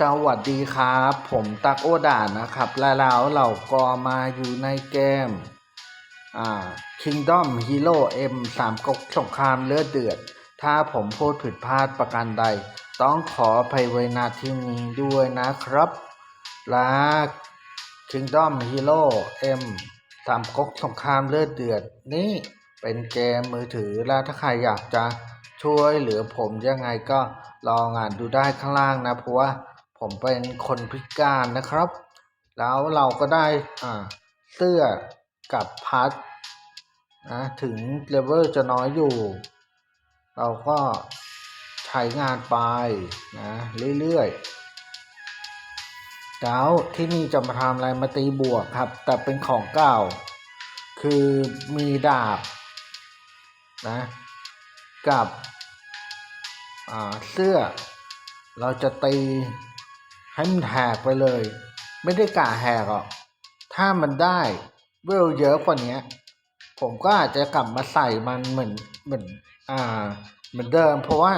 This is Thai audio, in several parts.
สวัสดีครับ ผมตักโอดานนะครับ แล้วเราก็มาอยู่ในเกม อ่า Kingdom Hero M 3ก๊กสงครามเลือดเดือด ถ้าผมพูดผิดพลาดประการใด ต้องขออภัยไว้ณที่นี้ด้วยนะครับและ Kingdom Hero M สามก๊กสงครามเลือดเดือด นี่เป็นเกมมือถือและถ้าใครอยากจะช่วยเหลือผมยังไงก็ลองอ่านดูได้ข้างล่างนะเพราะว่า ผมเป็นคนพิการนะครับ แล้วเราก็ได้อ่าเสื้อกับพัดนะถึงเลเวลจะน้อยอยู่ เราก็ใช้งานไปนะเรื่อยๆแล้วที่นี่จะมาทำอะไรมาตีบวกครับ แต่เป็นของเก่า คือมีดาบนะกับเสื้อเราจะตี ให้มันแหกไปเลย ไม่ได้กะแหกหรอก ถ้ามันได้เวลเยอะกว่านี้ผมก็อาจจะกลับมาใส่มันเหมือนเหมือนอ่า เหมือนเดิม เพราะว่า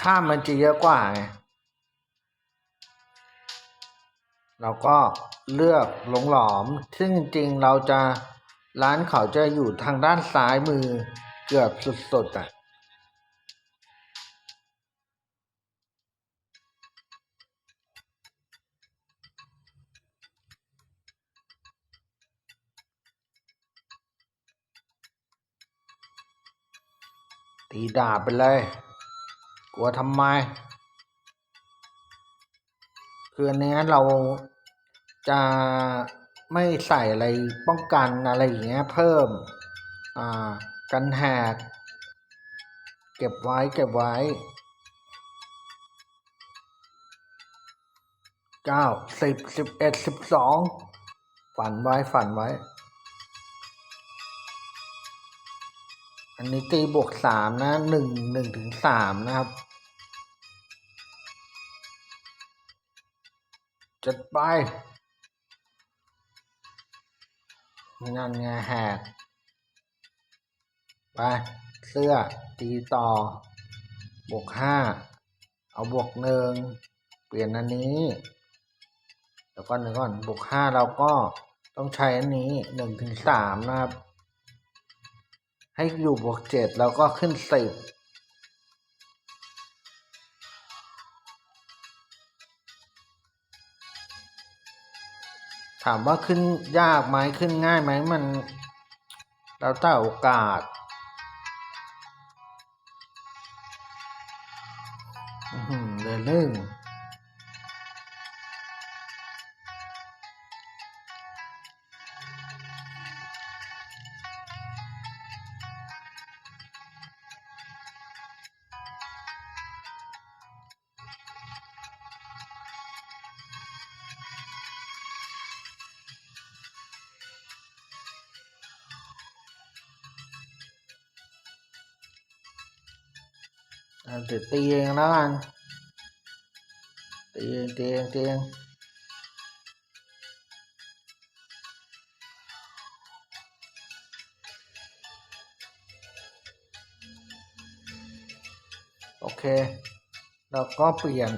ค่ามันจะเยอะกว่าไงเราก็เลือกหลงหลอม ซึ่งจริงๆเราจะร้านเขาจะอยู่ทางด้านซ้ายมือเกือบสุดๆอะ ตีดาบไปเลย กลัวทำไม คืออันเนี้ยเราจะไม่ใส่อะไรป้องกันอะไรอย่างเงี้ยเพิ่ม อ่า กันแหก เก็บไว้เก็บไว้เก้าสิบสิบเอ็ดสิบสองฝันไว้ฝันไว้ อันนี้ตีบวกสามนะหนึ่งหนึ่งถึงสามนะครับ จัดไปนั่นไงแหก ไป เสื้อ ตีต่อ บวกห้า เอาบวกหนึ่ง เปลี่ยนอันนี้แล้วก็หนึ่งก่อนบวกห้าเราก็ต้องใช้อันนี้หนึ่งถึงสามนะครับ ให้อยู่บวกเจ็ดแล้วก็ขึ้นสิบถามว่าขึ้นยากไหมขึ้นง่ายไหมมัน แล้วแต่โอกาสอื้อหือเลยหนึ่ง เดี๋ยวตีเองแล้วกันตีเองตีเองตีเองโอเคแล้วก็เปลี่ยน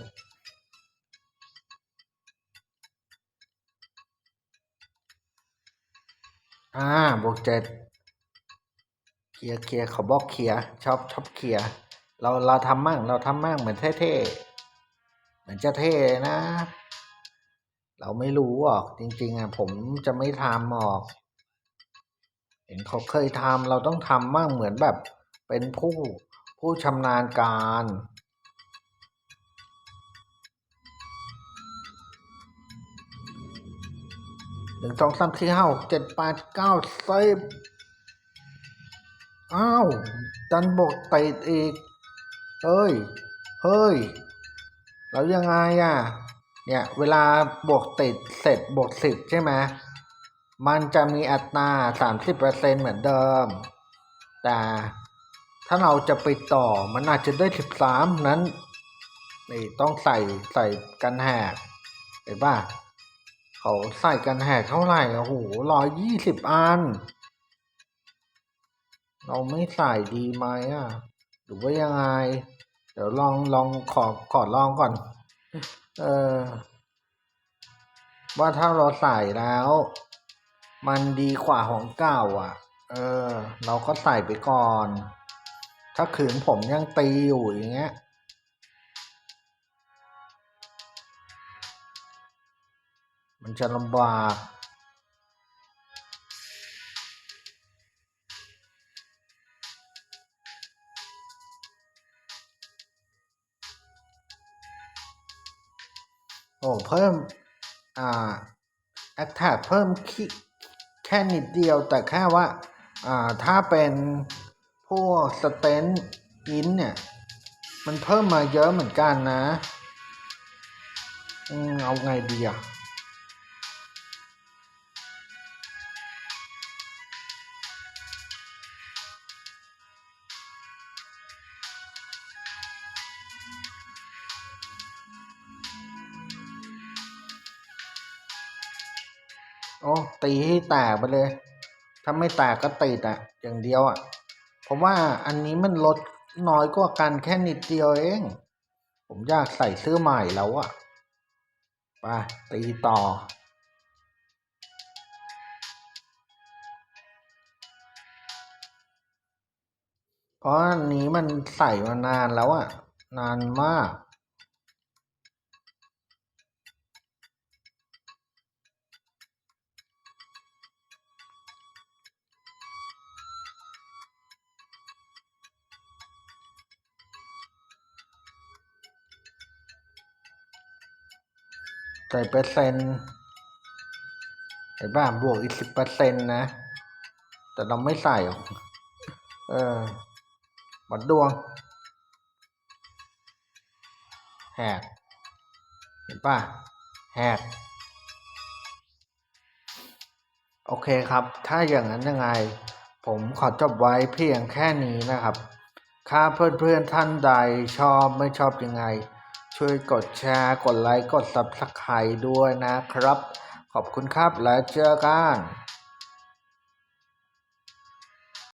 อ่าบวกเจ็ดเคลียร์เคลียร์ขาบอกเคลียร์ชอบชอบเคลียร์ เราเราทำมั่งเราทำมั่งเหมือนเท่ๆเหมือนจะเท่นะ เราไม่รู้หรอกจริง ๆอะผมจะไม่ทำหรอกเห็นเขาเคยทำเราต้องทำมั่งเหมือนแบบ เป็นผู้ผู้ชำนาญการหนึ่งสองสามสี่ห้าหกเจ็ดแปดเก้าสิบอ้าว ดันบวกติดอีก เฮ้ย เฮ้ย แล้วยังไงอะ เนี่ย เวลาบวกติดเสร็จบวกสิบใช่ไหมมันจะมีอัตราสามสิบเปอร์เซ็นเหมือนเดิม แต่ถ้าเราจะไปต่อมันอาจจะได้สิบสามนั้นนี่ต้องใส่ใส่กันแหกเห็นป่ะเขาใส่กันแหกเท่าไหร่โอ้โหร้อยยี่สิบอัน เราไม่ใส่ดีไหมอะ หรือว่ายังไง เดี๋ยวลองลองขอขอลองก่อน เออว่าถ้าเราใส่แล้ว มันดีกว่าของเก่าอะ เออ เราก็ใส่ไปก่อน ถ้าขืนผมยังตีอยู่อย่างเงี้ยมันจะลำบาก อ้เพิ่มอ่าแอคแทกเพิ่มแค่นิดเดียวแต่แค่ว่าอ่าถ้าเป็นพวกสเตนอินเนี่ย มันเพิ่มมาเยอะเหมือนกันนะอืมเอาไงดีอะ อ้ตีให้แตกไปเลย ถ้าไม่แตกก็ติดอะ อย่างเดียวอะ เพราะว่าอันนี้มันลดน้อยกว่ากันแค่นิดเดียวเอง ผมอยากใส่เสื้อใหม่แล้วอะไปตีต่อเพราะอันนี้มันใส่มานานแล้วอะ นานมาก ส่เปอร์เซ็นต์เห็นป่ะบวกอีกสิบเปอร์เซ็นต์นะ แต่เราไม่ใส่เออวัดดวงแหกเห็นป่ะแหกโอเคครับ ถ้าอย่างนั้นยังไง ผมขอจบไว้เพียงแค่นี้นะครับ ถ้าเพื่อนๆท่านใดชอบไม่ชอบยังไง ช่วยกดแชร์ กดไลค์ กด Subscribe ด้วยนะครับ ขอบคุณครับแล้วเจอกัน